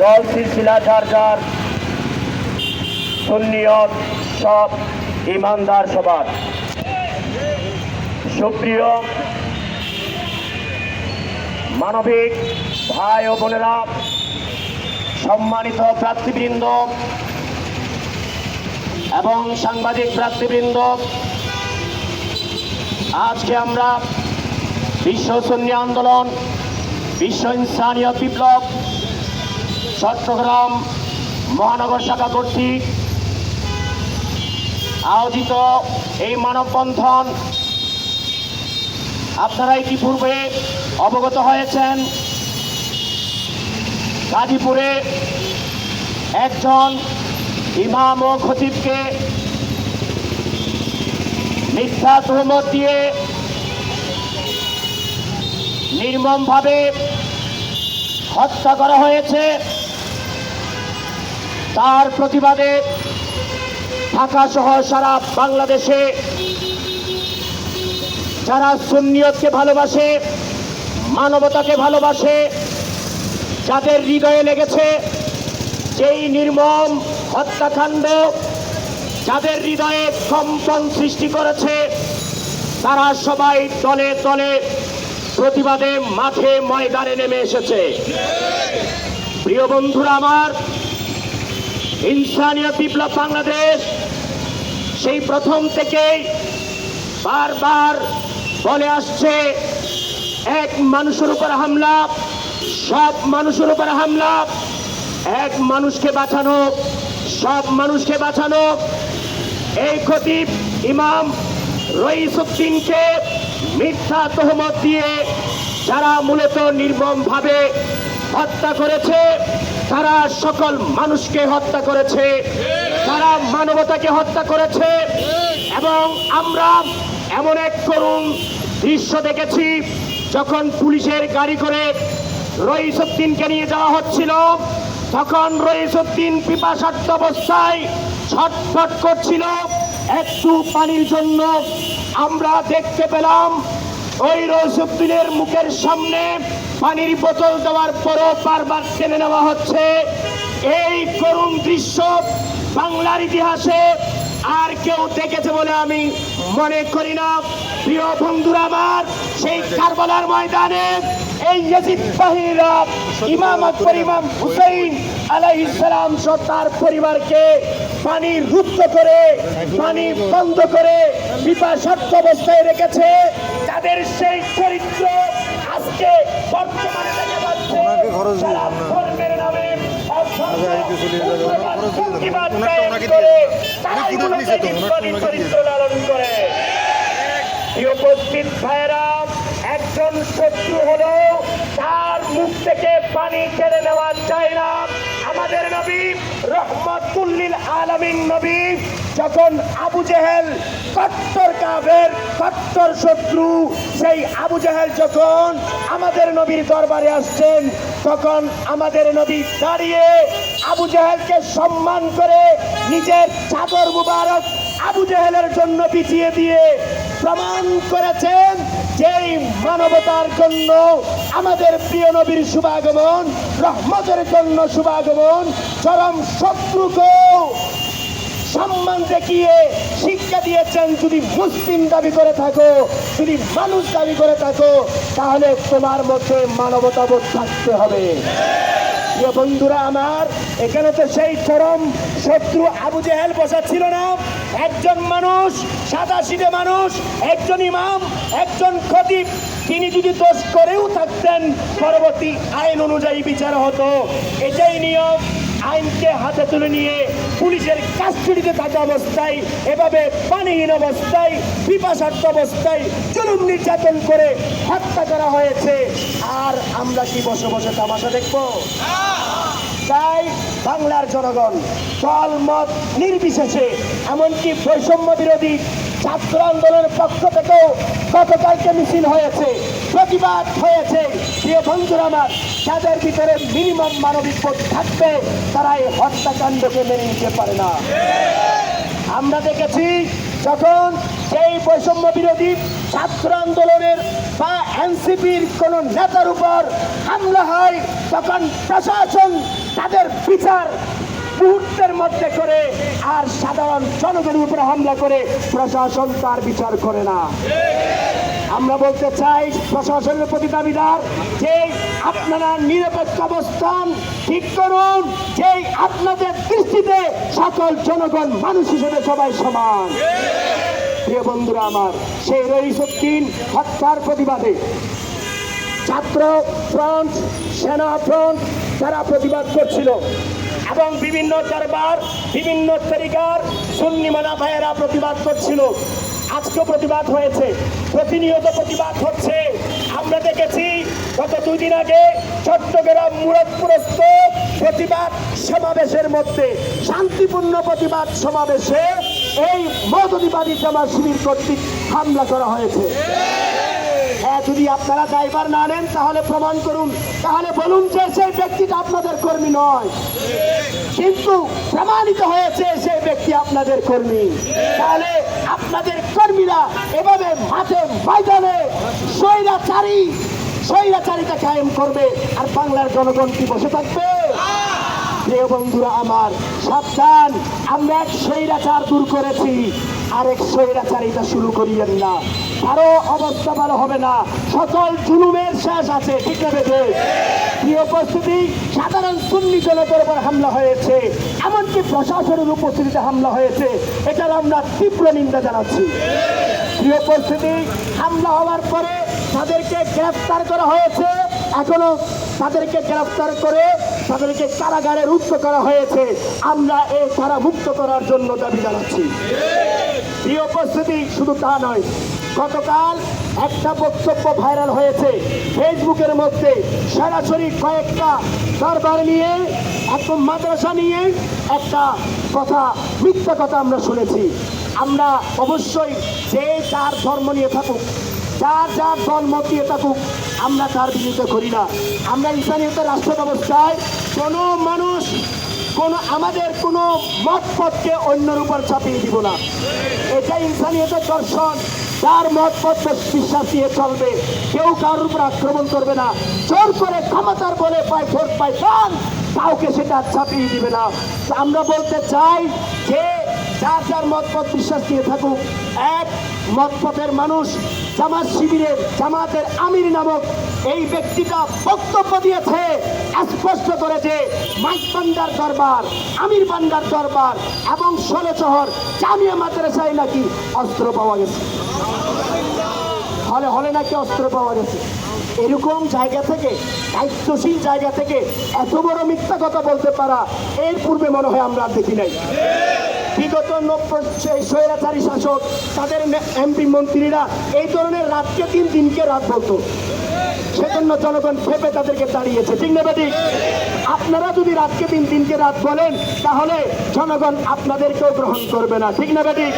দল সিলসিলা যার যার, সুন্নিয়ত সব ইমানদার সবার। সুপ্রিয় মানবিক ভাই ও বোনেরা, সম্মানিত প্রার্থীবৃন্দ এবং সাংবাদিক প্রার্থীবৃন্দ, আজকে আমরা বিশ্ব সুন্নি আন্দোলন, বিশ্ব ইনসানীয় বিপ্লব চট্টগ্রাম মহানগর শাখা কর্তৃক আয়োজিত এই মানববন্ধন আপনারা ইতিপূর্বে অবগত হয়েছেন। গাজীপুরে একজন ইমাম ও খতিবকে মিথ্যা তুহমত দিয়ে নির্মমভাবে হত্যা করা হয়েছে। তার প্রতিবাদে ঢাকা সহ সারা বাংলাদেশে যারা সুন্নিয়তকে ভালোবাসে, মানবতাকে ভালোবাসে, যাদের হৃদয়ে লেগেছে যেই নির্মম হত্যাকাণ্ড, যাদের হৃদয়ে কম্পন সৃষ্টি করেছে, তারা সবাই দলে দলে প্রতিবাদে মাঠে ময়দানে নেমে এসেছে। প্রিয় বন্ধুরা আমার ইনসানিয়ত বিপ্লব বাংলাদেশ, সেই প্রথম থেকেই বারবার বলে আসছে, এক মানুষের উপর হামলা, সব মানুষের উপর হামলা, এক মানুষকে বাঁচানো, সব মানুষকে বাঁচানো। এই খতিব ইমাম রইসুদ্দিনকে মিথ্যা তহমত দিয়ে যারা মূলত নির্মমভাবে হত্যা করেছে তারা সকল মানুষকে হত্যা করেছে। তারা মানবতাকে হত্যা করেছে। এবং আমরা এমন এক করুণ দৃশ্য দেখেছি, যখন পুলিশের গাড়ি করে রইসুদ্দিনকে নিয়ে যাওয়া হচ্ছিল। তখন রইসুদ্দিন পিপাসার্থ অবস্থায় ছটফট করছিল। একটু পানির জন্য আমরা দেখতে পেলাম, ওই রইসুদ্দিনের মুখের সামনে পানির বোতল দেওয়ার পরও বারবার টেনে নেওয়া হচ্ছে। এই করুণ দৃশ্য বাংলার ইতিহাসে আর কেউ দেখেছে বলে আমি মনে করি না। প্রিয় বন্ধুরা আমার, সেই কারবালার ময়দানে এই ইয়াজিদ বাহিনীরা ইমাম আকবর ইমাম হুসাইন আলাইহিস সালাম সহ তার পরিবারকে পানি রুদ্ধ করে, পানি বন্ধ করে বিপাশার্থ অবস্থায় রেখেছে। তাদের সেই চরিত্র ওনাকে খরচ দিয়ে দেন না। ধর্মের নামে আচ্ছা, এই তো চলে যাবে। উগ্রবাদ, খরচ দিয়ে দেন। ওনারটা ওনাকে দিয়ে উনি ফুটেজ মূলত তো, ওনারটা ওনাকে দিয়ে চরিত্র লালন করে এই উপস্থিত ভাইয়েরা একজন শত্রু হলো তার মুখ থেকে পানি কেড়ে নেওয়া যায় না আমাদের নবী রহমতুল্লিল আলমিন নবী, যখন আবু জেহেল কট্টর কাবের কট্টর শত্রু, সেই আবু জেহেল যখন আমাদের নবীর দরবারে আসছেন, তখন আমাদের নবী দাঁড়িয়ে আবু জেহেলকে সম্মান করে নিজের চাদর মুবারক আবু জেহেলের জন্য পিছিয়ে দিয়ে প্রমাণ করেছেন। যেই মানবতার জন্য আমাদের প্রিয় নবীর শুভাগমন, রহমতের জন্য শুভাগমন, চরম শত্রুকেও সম্মান দেখিয়ে শিক্ষা দিয়েছেন, যদি মুসলিম দাবি করে থাকো, যদি মানুষ দাবি করে থাকো, তাহলে তোমার মধ্যে মানবতাবোধ থাকতে হবে। বন্ধুরা আমার, এখানে তো সেই চরম শত্রু আবু জেহেল বসা ছিল না। একজন মানুষ সাদা সিধে মানুষ একজন ইমাম একজন খতিব। তিনি যদি দোষ করেও থাকতেন পরবর্তী আইন অনুযায়ী বিচার হতো। এটাই নিয়ম। আইনকে হাতে তুলে নিয়ে পুলিশের কাস্টডিতে থাকা অবস্থায় এভাবে পানিহীন অবস্থায় পিপাসার্থ অবস্থায় জুলুম নির্যাতন করে হত্যা করা হয়েছে। আর আমরা কি বসে বসে তামাশা দেখব? তাই বাংলার জনগণ দল মত নির্বিশেষে, এমনকি বৈষম্য বিরোধী ছাত্র আন্দোলনের পক্ষ থেকেও গতকালকে মিছিল হয়েছে, প্রতিবাদ হয়েছে। প্রিয় বন্ধুরা আমার, যাদের ভিতরে মিনিমাম মানবিক বোধ থাকবে তারা এই হত্যাকাণ্ডকে মেনে নিতে পারে না। আমরা দেখেছি, যখন সেই বৈষম্য বিরোধী ছাত্র আন্দোলনের বা এনসিপির কোন নেতার উপর হামলা হয়, তখন প্রশাসন তাদের বিচার মুহূর্তের মধ্যে করে আর সাধারণ জনগণের উপরে হামলা করে, প্রশাসন তার বিচার করে না। আমরা বলতে চাই, প্রশাসনের প্রতি দাবিদার, যে আপনারা নিরপেক্ষ অবস্থান ঠিক করুন, যে আপনাদের দৃষ্টিতে সকল জনগণ মানুষ হিসেবে সবাই সমান। প্রিয় বন্ধুরা আমার, সেই রইসুদ্দিন হত্যার প্রতিবাদে। ছাত্র ফ্রন্ট, সেনা ফ্রন্ট, তারা প্রতিবাদ করছিল। এবং বিভিন্ন দরবার বিভিন্ন তরিকার সুন্নি মানা ভাইয়েরা প্রতিবাদ করছিল। আজকে প্রতিবাদ হয়েছে। প্রতিনিয়ত প্রতিবাদ হচ্ছে। আমরা দেখেছি, গত দুই দিন আগে চট্টগ্রাম মুরদপুরস্থ প্রতিবাদ সমাবেশের মধ্যে, শান্তিপূর্ণ প্রতিবাদ সমাবেশে এই মৌদুদিবাদী জামা শিবির কর্তৃক হামলা করা হয়েছে। হ্যাঁ যদি আপনারা ড্রাইভার না নেন, তাহলে প্রমাণ করুন। তাহলে বলুন যে সেই ব্যক্তিটা আপনাদের কর্মী নয়। কিন্তু প্রমাণিত হয়েছে সেই ব্যক্তি আপনাদের কর্মী। তাহলে আপনাদের কর্মীরা এভাবে মাঠে ময়দানে স্বৈরাচারী স্বৈরাচারিতা কায়েম করবে আর বাংলার জনগণ কি বসে থাকবে? প্রিয় বন্ধুরা আমার, সাবধান, আমরা এক স্বৈরাচার দূর করেছি, আরেক স্বৈরাচারিতা শুরু করিয়েন না। আরও অবস্থা ভালো হবে না, সকল জুলুমের শেষ আছে, ঠিক বেঁধে প্রিয় উপস্থিতি? সাধারণ সুন্নি জনতার উপর হামলা হয়েছে, এমনকি প্রশাসনের উপস্থিতিতে হামলা হয়েছে, এটার আমরা তীব্র নিন্দা জানাচ্ছি। প্রিয় উপস্থিতি? হামলা হওয়ার পরে তাদেরকে গ্রেফতার করা হয়েছে, এখনও তাদেরকে গ্রেফতার করে তাদেরকে কারাগারে রুদ্ধ করা হয়েছে। আমরা এই কারা মুক্ত করার জন্য দাবি জানাচ্ছি। প্রিয় উপস্থিতি, শুধু তা নয়, গতকাল একটা বক্তব্য ভাইরাল হয়েছে। ফেসবুকের মধ্যে সরাসরি কয়েকটা দরবার নিয়ে একদম মাদ্রাসা নিয়ে একটা কথা, মিথ্যা কথা আমরা শুনেছি। আমরা অবশ্যই যে যার ধর্ম নিয়ে থাকুক যার যার দল মত আমরা তার বিরুদ্ধে করি না। আমরা ইসলামীয়তের রাষ্ট্র ব্যবস্থায় কোনো মানুষ, কোন আমাদের কোনো মত পথকে অন্যের উপর চাপিয়ে দিব না। এটা ইনসানিয়তের দর্শন। তার মত পথ বিশ্বাস দিয়ে চলবে। কেউ কারোর উপর আক্রমণ করবে না। জোর করে ক্ষমতার বলে পায় ভোট পায় কাউকে সেটা চাপিয়ে দিবে না। আমরা বলতে চাই যে যার যার মত পথ বিশ্বাস দিয়ে থাকুক, এক মতপথের মানুষ জামাত শিবিরের, জামাতের আমির নামক এই ব্যক্তিটা বক্তব্য দিয়েছে, স্পষ্ট করেছে, মাইক বান্ডার দরবার, আমির বান্ডার দরবার এবং ষোলো শহর জামিয়া মাদ্রাসায় নাকি অস্ত্র পাওয়া গেছে। হলে হলে নাকি অস্ত্র পাওয়া গেছে। এরকম জায়গা থেকে, দায়িত্বশীল জায়গা থেকে এত বড় মিথ্যা কথা বলতে পারা, এর পূর্বে মনে হয় আমরা দেখি নাই। বিগত স্বৈরাচারী শাসক, তাদের এমপি মন্ত্রীরা এই ধরনের রাতকে তিন দিনকে রাত বলতো। সেজন্য জনগণ ভেবে তাদেরকে দাঁড়িয়েছে। ঠিক না ঠিক আপনারা যদি রাতকে দিন দিনকে রাত বলেন, তাহলে জনগণ আপনাদেরকেও গ্রহণ করবে না। ঠিক না ঠিক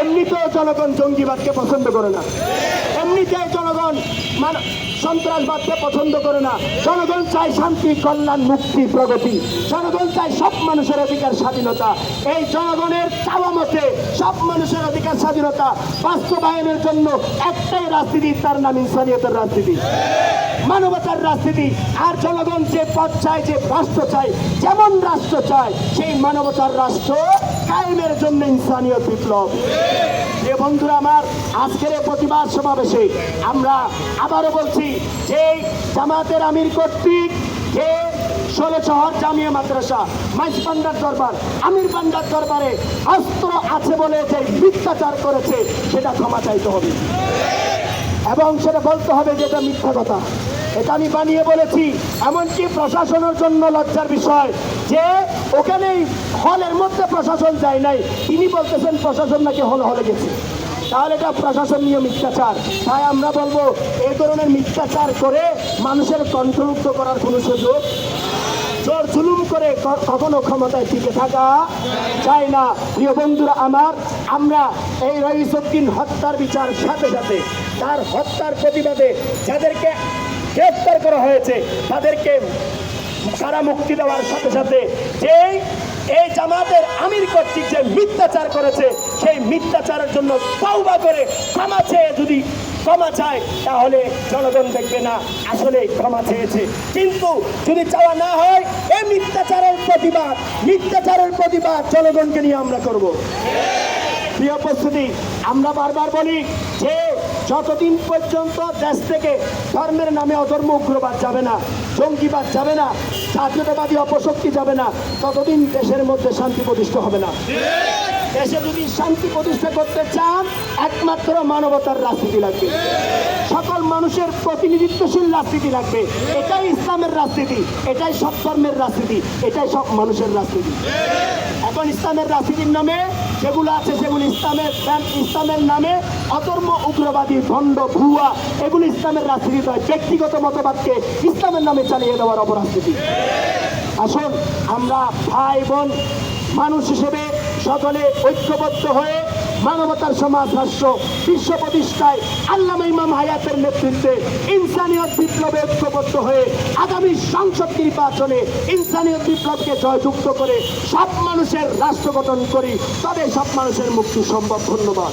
এমনিতেও জনগণ জঙ্গিবাদকে পছন্দ করে না। এমনিতে জনগণ মান সন্ত্রাসবাদকে পছন্দ করে না। জনগণ চায় শান্তি, কল্যাণ, মুক্তি, প্রগতি। জনগণ চায় সব মানুষের অধিকার, স্বাধীনতা। এই জনগণের চাওয়া মতে সব মানুষের অধিকার, স্বাধীনতা বাস্তবায়নের জন্য একটাই রাজনীতি, তার নাম ইনসানিয়তের রাজনীতি। মানবতার রাজনীতি। আর জনগণ যে পথ চায়, যে রাষ্ট্র চায়, যেমন রাষ্ট্র চায়, সেই মানবতার রাষ্ট্র কায়েমের জন্য ইনসানিয়ত বিপ্লব। যে বন্ধুরা আমার আজকের এই প্রতিবাদ সমাবেশে আমরা আবারও বলছি, যে জামাতের আমির কর্তৃক যে ষোলো শহর জামিয়া মাদ্রাসা মাইস পান্ডার দরবার, আমির পান্ডার দরবারে অস্ত্র আছে বলে যে মিথ্যাচার করেছে, সেটা ক্ষমা চাইতে হবে। এবং সেটা বলতে হবে যে এটা মিথ্যা কথা। এটা আমি বানিয়ে বলেছি, এমনকি প্রশাসনের জন্য লজ্জার বিষয় যে ওখানেই হলের মধ্যে প্রশাসন যায় নাই, তিনি বলতেছেন প্রশাসন নাকি হল হলে গেছে। তাহলে এটা প্রশাসনীয় মিথ্যাচার। তাই আমরা বলব এই ধরনের মিথ্যাচার করে মানুষের কণ্ঠরুদ্ধ করার কোনো সুযোগ, জোর জুলুম করে কখনো ক্ষমতায় টিকে থাকা চায় না। প্রিয় বন্ধুরা আমার, আমরা এই রইসুদ্দিন হত্যার বিচার সাথে সাথে, তার হত্যার প্রতিবাদে যাদেরকে গ্রেফতার করা হয়েছে, তাদেরকে কারা মুক্তি দেওয়ার সাথে সাথে যেই এই জামাতের আমির কর্তৃক যে মিথ্যাচার করেছে, সেই মিথ্যাচারের জন্য তওবা করে ক্ষমা চেয়ে যদি ক্ষমা চায়, তাহলে জনগণ দেখবে না আসলে ক্ষমা চেয়েছে। কিন্তু যদি চাওয়া না হয় এই মিথ্যাচারের প্রতিবাদ মিথ্যাচারের প্রতিবাদ জনগণকে নিয়ে আমরা করব। প্রিয় উপস্থিতি আমরা বারবার বলি যে যতদিন পর্যন্ত দেশ থেকে ধর্মের নামে অধর্ম উগ্রবাদ যাবে না জঙ্গিবাদ যাবে না, জাতীয়তাবাদী অপশক্তি যাবে না, ততদিন দেশের মধ্যে শান্তি প্রতিষ্ঠা হবে না। দেশে যদি শান্তি প্রতিষ্ঠা করতে চান, একমাত্র মানবতার রাজনীতি লাগবে। সকল মানুষের প্রতিনিধিত্বশীল রাজনীতি লাগবে। এটাই ইসলামের রাজনীতি, এটাই সব ধর্মের রাজনীতি, এটাই সব মানুষের রাজনীতি। এখন ইসলামের রাজনীতির নামে যেগুলো আছে সেগুলি ইসলামের ইসলামের নামে অধর্ম, উগ্রবাদী, ভণ্ড, ভুয়া, এগুলি ইসলামের রাজনীতি ব্যক্তিগত মতবাদকে ইসলামের নামে চালিয়ে দেওয়ার অপরাজনীতি। আসুন, আমরা ভাই বোন মানুষ হিসেবে সকলে ঐক্যবদ্ধ হয়ে মানবতার সমাজ ভাষ্য বিশ্ব প্রতিষ্ঠায় আল্লামা ইমাম হায়াতের নেতৃত্বে ইনসানিয়ত বিপ্লবে ঐক্যবদ্ধ হয়ে আগামী সংসদ নির্বাচনে ইনসানিয়ত বিপ্লবকে জয়যুক্ত করে সব মানুষের রাষ্ট্র গঠন করি, তবে সব মানুষের মুক্তি সম্ভব। ধন্যবাদ।